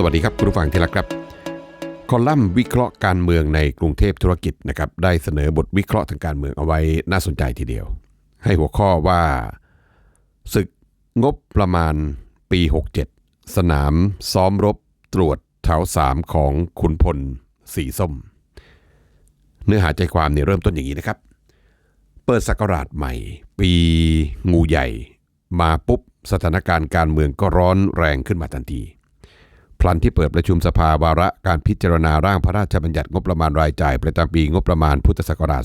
สวัสดีครับคุณผู้ฟังที่รักครับ คอลัมน์วิเคราะห์การเมืองในกรุงเทพธุรกิจนะครับได้เสนอบทวิเคราะห์ทางการเมืองเอาไว้น่าสนใจทีเดียว ให้หัวข้อว่าศึกงบประมาณปี 67 สนามซ้อมรบตรวจแถวสามของขุนพลสีส้ม เนื้อหาใจความเนี่ยเริ่มต้นอย่างนี้นะครับ เปิดศักราชใหม่ ปีงูใหญ่ มาปุ๊บสถานการณ์การเมืองก็ร้อนแรงขึ้นมาทันที พลันที่เปิดประชุมสภาวาระการพิจารณาร่างพระราชบัญญัติงบประมาณรายจ่าย ประจำปีงบประมาณพุทธศักราช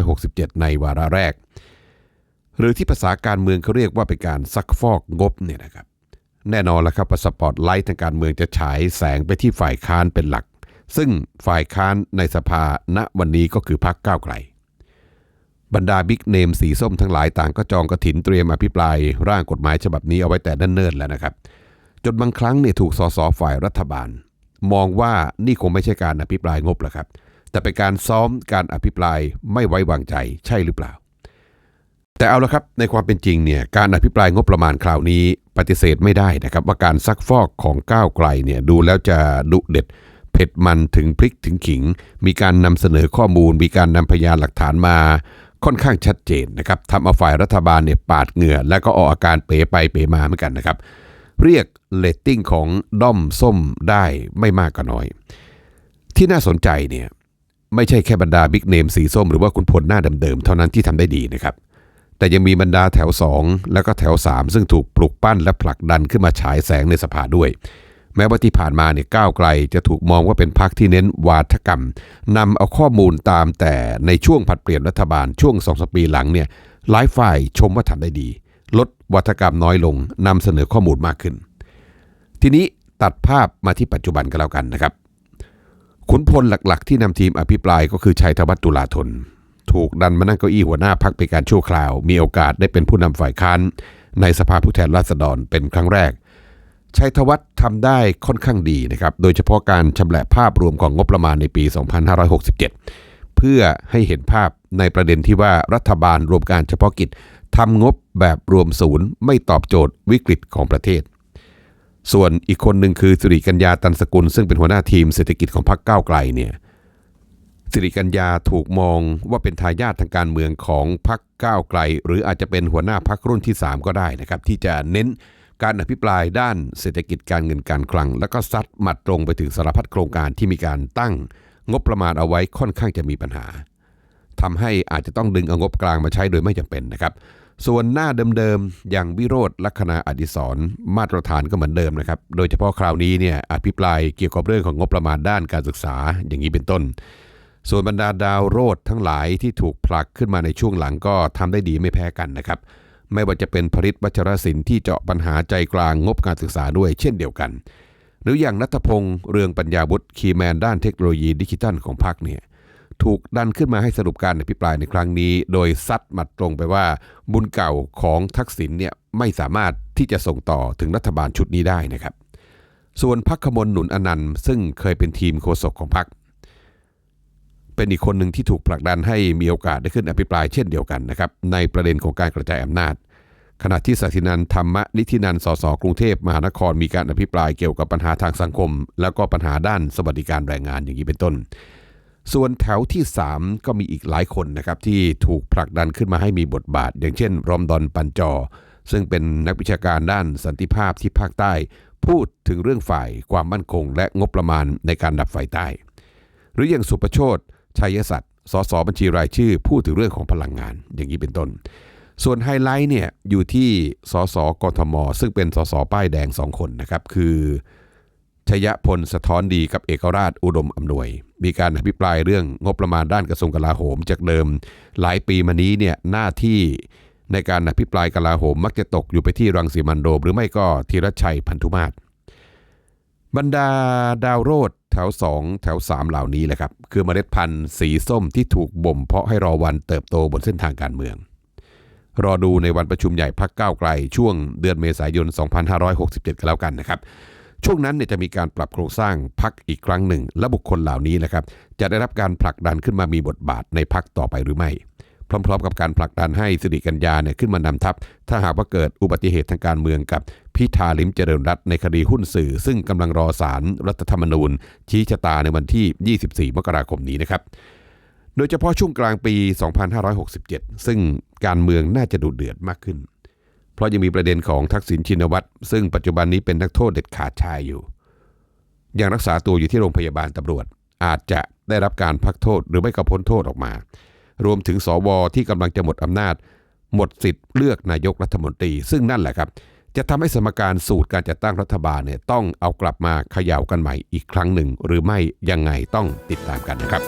2567 ในวาระแรก หรือที่ภาษาการเมืองเขาเรียกว่าเป็นการซักฟอกงบเนี่ยนะครับแน่นอนแล้วครับสปอตไลท์ทางการเมืองจะฉายแสงไปที่ฝ่ายค้านเป็นหลัก ซึ่งฝ่ายค้านในสภาณวันนี้ก็คือพรรคก้าวไกล บรรดาบิ๊กเนมสีส้มทั้งหลายต่างก็จองกระถินเตรียมอภิปรายร่างกฎหมายฉบับนี้เอาไว้แต่เนิ่นๆแล้วนะครับ จนบางครั้งเนี่ยถูกสสฝ่ายรัฐบาล มองว่านี่คงไม่ใช่การอภิปรายงบแล้วครับ แต่เป็นการซ้อมการอภิปรายไม่ไว้วางใจใช่หรือเปล่า แต่เอาละครับในความเป็นจริงเนี่ยการอภิปรายงบประมาณคราวนี้ปฏิเสธไม่ได้นะครับ ว่าการซักฟอกของก้าวไกลเนี่ยดูแล้วจะดุเด็ดเผ็ดมันถึงพริกถึงขิง มีการนำเสนอข้อมูล มีการนำพยานหลักฐานมาค่อนข้างชัดเจนนะครับทำเอาฝ่ายรัฐบาลเนี่ยปาดเหงื่อ และก็ออกอาการเป๋ไปเป๋มาเหมือนกันนะครับ เรียกเลตติ้งของด้อมส้มได้ไม่มากก็น้อย ที่น่าสนใจเนี่ยไม่ใช่แค่บรรดาบิ๊กเนมสีส้มหรือว่าคุณพลหน้าเดิมๆเท่านั้นที่ทำได้ดีนะครับแต่ยังมีบรรดาแถว 2 แล้วก็แถว 3 ซึ่งถูกปลุกปั้นและผลักดันขึ้นมาฉายแสงในสภาด้วย แม้ว่าที่ผ่านมาเนี่ยก้าวไกลจะถูกมองว่าเป็นพรรคที่เน้นวาทกรรมนำเอาข้อมูลตามแต่ในช่วงผัดเปลี่ยนรัฐบาลช่วงสองสปีหลังเนี่ยหลายฝ่ายชมว่าทำได้ดี ลดวัฒกรรมน้อยลงนำเสนอข้อมูลมากขึ้น ทีนี้ตัดภาพมาที่ปัจจุบันกันแล้วกันนะครับ ขุนพลหลักๆ ที่นำทีมอภิปรายก็คือชัยธวัฒน์ตุลาธน ถูกดันมานั่งเก้าอี้หัวหน้าพักเป็นการชั่วคราว มีโอกาสได้เป็นผู้นำฝ่ายค้านในสภาผู้แทนราษฎรเป็นครั้งแรกชัยธวัฒน์ทำได้ค่อนข้างดีนะครับ โดยเฉพาะการชำแหละภาพรวมของงบประมาณในปี 2567 เพื่อให้เห็นภาพ ในประเด็นที่ว่ารัฐบาลรวมการเฉพาะกิจทำงบแบบรวมศูนย์ ไม่ตอบโจทย์วิกฤตของประเทศ ส่วนอีกคนหนึ่งคือสิริกัญญาตันสกุล ซึ่งเป็นหัวหน้าทีมเศรษฐกิจของพรรคก้าวไกลเนี่ยสิริกัญญาถูกมองว่าเป็นทายาททางการเมืองของพรรคก้าวไกล หรืออาจจะเป็นหัวหน้าพรรครุ่นที่ 3 ก็ได้นะครับ ที่จะเน้นการอภิปรายด้านเศรษฐกิจการเงินการคลัง แล้วก็ซัดหมัดตรงไปถึงสารพัดโครงการที่มีการตั้ง งบประมาณเอาไว้ค่อนข้างจะมีปัญหา ทำให้อาจจะต้องดึงเอางบกลางมาใช้โดยไม่จำเป็นนะครับ ส่วนหน้าเดิมๆ อย่างวิโรธลัคนาอดิศรมาตรฐานก็เหมือนเดิมนะครับ โดยเฉพาะคราวนี้เนี่ยอภิปรายเกี่ยวกับเรื่องของงบประมาณด้านการศึกษาอย่างนี้เป็นต้น ส่วนบรรดาดาวโรดทั้งหลายที่ถูกผลักขึ้นมาในช่วงหลังก็ทำได้ดีไม่แพ้กันนะครับ ไม่ว่าจะเป็นผริตวัชรศิลป์ที่เจาะปัญหาใจกลางงบการศึกษาด้วยเช่นเดียวกัน หรืออย่างนัทพงษ์เรืองปัญญาบุตรคีแมนด้านเทคโนโลยีดิจิทัลของพรรคเนี่ย ถูกดันขึ้นมาให้สรุปการอภิปรายในครั้งนี้ โดยซัดหมัดตรงไปว่าบุญเก่าของทักษิณเนี่ยไม่สามารถที่จะส่งต่อถึงรัฐบาลชุดนี้ได้นะครับ ส่วนพักขมลหนุนอนันต์ ซึ่งเคยเป็นทีมโฆษกของพรรคเป็นอีกคนหนึ่งที่ถูกผลักดันให้มีโอกาสได้ขึ้นอภิปรายเช่นเดียวกันนะครับในประเด็นของการกระจายอำนาจ ขณะที่สัตินันธรรมนิธินันสสกรุงเทพมหานครมีการอภิปรายเกี่ยวกับปัญหาทางสังคม แล้วก็ปัญหาด้านสวัสดิการแรงงานอย่างนี้เป็นต้น ส่วนแถวที่ 3 ก็มีอีกหลายคนนะครับที่ถูกผลักดันขึ้นมาให้มีบทบาท อย่างเช่น รอมดอนปันจอ ซึ่งเป็นนักวิชาการด้านสันติภาพที่ภาคใต้ พูดถึงเรื่องฝ่ายความมั่นคง และงบประมาณในการดับไฟใต้ หรืออย่างสุประโชตชัยศัตร์สสบัญชีรายชื่อ พูดถึงเรื่องของพลังงาน อย่างนี้เป็นต้น ส่วนไฮไลท์เนี่ยอยู่ที่สสกทม ซึ่งเป็นสสป้ายแดงสองคนนะครับคือ ชยพลสะท้อนดีกับเอกราชอุดมอำนวย มีการอภิปรายเรื่องงบประมาณด้านกระทรวงกลาโหม จากเดิม หลายปีมานี้เนี่ยหน้าที่ในการอภิปรายกลาโหมมักจะตกอยู่ไปที่รังสีมันโรมหรือไม่ก็ธีรชัยพันธุมาศบรรดาดาวโรดแถว 2 แถว 3 เหล่านี้แหละครับ คือเมล็ดพันธุ์สีส้มที่ถูกบ่มเพาะให้รอวันเติบโตบนเส้นทางการเมือง รอดูในวันประชุมใหญ่พักก้าวไกลช่วงเดือนเมษายน 2567 กันแล้วกันนะครับ ช่วงนั้นเนี่ยจะมีการปรับโครงสร้างพักอีกครั้งหนึ่ง และบุคคลเหล่านี้นะครับจะได้รับการผลักดันขึ้นมามีบทบาทในพักต่อไปหรือไม่ พร้อม ๆ กับการผลักดันให้สิริกัญญาเนี่ยขึ้นมานำทัพ ถ้าหากว่าเกิดอุบัติเหตุทางการเมืองกับพิธาลิมเจริญรัตในคดีหุ้นสื่อ ซึ่งกำลังรอสารรัฐธรรมนูญ ชี้ชะตาในวันที่ 24 มกราคมนี้นะครับโดยเฉพาะช่วงกลางปี 2567 ซึ่งการเมืองน่าจะดุเดือดมากขึ้น เพราะยังมีประเด็นของทักษิณชินวัตรซึ่งปัจจุบันนี้เป็นนักโทษเด็ดขาดชายอยู่ ยังรักษาตัวอยู่ที่โรงพยาบาลตำรวจ อาจจะได้รับการพักโทษหรือไม่ก็พ้นโทษออกมา รวมถึงสวที่กำลังจะหมดอำนาจ หมดสิทธิ์เลือกนายกรัฐมนตรี ซึ่งนั่นแหละครับ จะทำให้สมการสูตรการจัดตั้งรัฐบาลเนี่ยต้องเอากลับมาเขย่ากันใหม่อีกครั้งหนึ่ง หรือไม่ยังไงต้องติดตามกันนะครับ